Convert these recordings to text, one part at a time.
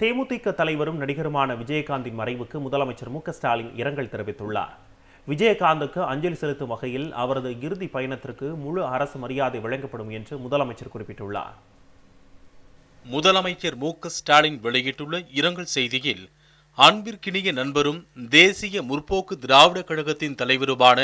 தேமுதிக தலைவரும் நடிகருமான விஜயகாந்தின் மறைவுக்கு முதலமைச்சர் மு ஸ்டாலின் இரங்கல் தெரிவித்துள்ளார். விஜயகாந்துக்கு அஞ்சலி செலுத்தும் வகையில் அவரது இறுதி பயணத்திற்கு முழு அரசு மரியாதை வழங்கப்படும் என்று முதலமைச்சர் குறிப்பிட்டுள்ளார். முதலமைச்சர் மு ஸ்டாலின் வெளியிட்டுள்ள இரங்கல் செய்தியில் அன்பிற்கினிய நண்பரும் தேசிய முற்போக்கு திராவிட கழகத்தின் தலைவருமான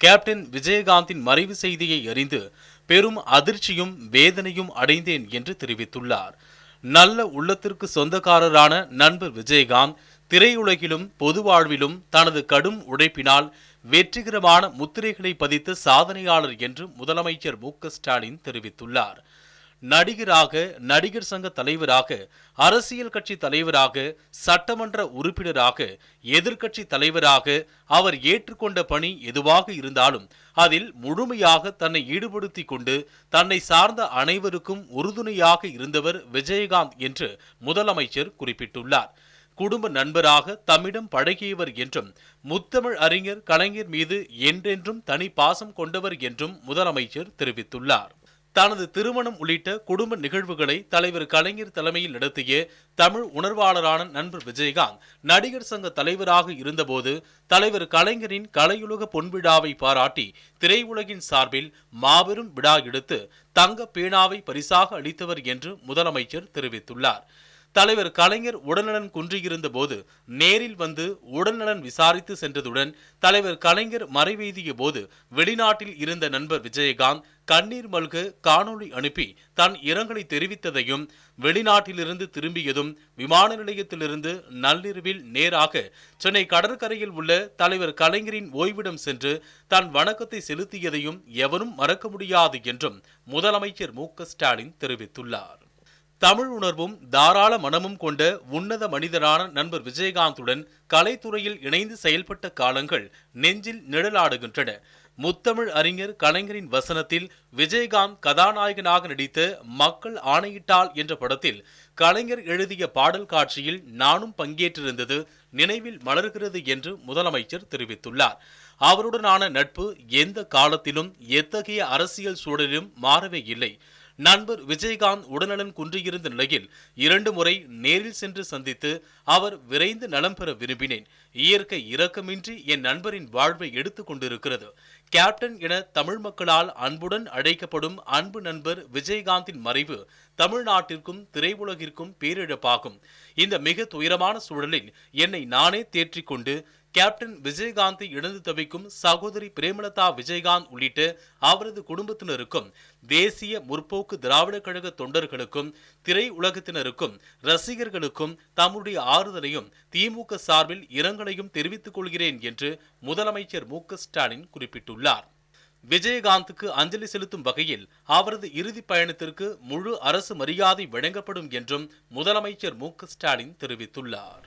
கேப்டன் விஜயகாந்தின் மறைவு செய்தியை அறிந்து பெரும் அதிர்ச்சியும் வேதனையும் அடைந்தேன் என்று தெரிவித்துள்ளார். நல்ல உள்ளத்திற்கு சொந்தக்காரரான நண்பர் விஜயகாந்த் திரையுலகிலும் பொது வாழ்விலும் தனது கடும் உழைப்பினால் வெற்றிகரமான முத்திரைகளை பதித்த சாதனையாளர் என்று முதலமைச்சர் மு ஸ்டாலின் தெரிவித்துள்ளார். நடிகராக நடிகர் சங்க தலைவராக அரசியல் கட்சி தலைவராக சட்டமன்ற உறுப்பினராக எதிர்க்கட்சி தலைவராக அவர் ஏற்றுக்கொண்ட பணி எதுவாக இருந்தாலும் அதில் முழுமையாக தன்னை ஈடுபடுத்திக் கொண்டு தன்னை சார்ந்த அனைவருக்கும் உறுதுணையாக இருந்தவர் விஜயகாந்த் என்று முதலமைச்சர் குறிப்பிட்டுள்ளார். குடும்ப நண்பராக தம்மிடம் பழகியவர் என்றும் முத்தமிழ் அறிஞர் கலைஞர் மீது என்றென்றும் தனி பாசம் கொண்டவர் என்றும் முதலமைச்சர் தெரிவித்துள்ளார். தனது திருமணம் உள்ளிட்ட குடும்ப நிகழ்வுகளை தலைவர் கலைஞர் தலைமையில் நடத்திய தமிழ் உணர்வாளரான நண்பர் விஜயகாந்த் நடிகர் சங்க தலைவராக இருந்தபோது தலைவர் கலைஞரின் கலையுலக பொன்விழாவை பாராட்டி திரையுலகின் சார்பில் மாபெரும் விழா எடுத்து தங்க பேனாவை பரிசாக அளித்தவர் என்று முதலமைச்சர் தெரிவித்துள்ளார். தலைவர் கலைஞர் உடல்நலன் குன்றியிருந்த போது நேரில் வந்து உடல்நலன் விசாரித்து சென்றதுடன் தலைவர் கலைஞர் மறைவெய்திய போது வெளிநாட்டில் இருந்த நண்பர் விஜயகாந்த் கண்ணீர் மல்க காணொளி அனுப்பி தன் இரங்கலை தெரிவித்ததையும் வெளிநாட்டிலிருந்து திரும்பியதும் விமான நிலையத்திலிருந்து நள்ளிரவில் நேராக சென்னை கடற்கரையில் உள்ள தலைவர் கலைஞரின் ஓய்விடம் சென்று தன் வணக்கத்தை செலுத்தியதையும் எவரும் மறக்க முடியாது என்றும் முதலமைச்சர் மு ஸ்டாலின் தெரிவித்துள்ளார். தமிழ் உணர்வும் தாராள மனமும் கொண்ட உன்னத மனிதரான நண்பர் விஜயகாந்துடன் கலைத்துறையில் இணைந்து செயல்பட்ட காலங்கள் நெஞ்சில் நிழலாடுகின்றன. முத்தமிழ் அறிஞர் கலைஞரின் வசனத்தில் விஜயகாந்த் கதாநாயகனாக நடித்த மக்கள் ஆணையிட்டால் என்ற படத்தில் கலைஞர் எழுதிய பாடல் காட்சியில் நானும் பங்கேற்றிருந்தது நினைவில் மலர்கிறது என்று முதலமைச்சர் தெரிவித்துள்ளார். அவருடனான நட்பு எந்த காலத்திலும் எத்தகைய அரசியல் சூழலிலும் மாறவே இல்லை. நண்பர் விஜயகாந்த் உடல்நலன் குன்றியிருந்த நிலையில் இரண்டு முறை நேரில் சென்று சந்தித்து அவர் விரைந்து நலம் பெற விரும்பினேன். இயற்கை இரக்கமின்றி என் நண்பரின் வாழ்வை எடுத்துக் கொண்டிருக்கிறது. கேப்டன் என தமிழ் மக்களால் அன்புடன் அழைக்கப்படும் அன்பு நண்பர் விஜயகாந்தின் மறைவு தமிழ்நாட்டிற்கும் திரையுலகிற்கும் பேரிழப்பாகும். இந்த மிக துயரமான சூழலில் என்னை நானே தேற்றிக் கொண்டு கேப்டன் விஜயகாந்தை இழந்து தவிக்கும் சகோதரி பிரேமலதா விஜயகாந்த் உள்ளிட்ட அவரது குடும்பத்தினருக்கும் தேசிய முற்போக்கு திராவிட கழக தொண்டர்களுக்கும் திரையுலகத்தினருக்கும் ரசிகர்களுக்கும் தம்முடைய ஆறுதலையும் திமுக சார்பில் இரங்கலையும் தெரிவித்துக் கொள்கிறேன் என்று முதலமைச்சர் மு ஸ்டாலின் குறிப்பிட்டுள்ளார். விஜயகாந்துக்கு அஞ்சலி செலுத்தும் வகையில் அவரது இறுதி பயணத்திற்கு முழு அரசு மரியாதை வழங்கப்படும் என்றும் முதலமைச்சர் மு ஸ்டாலின் தெரிவித்துள்ளார்.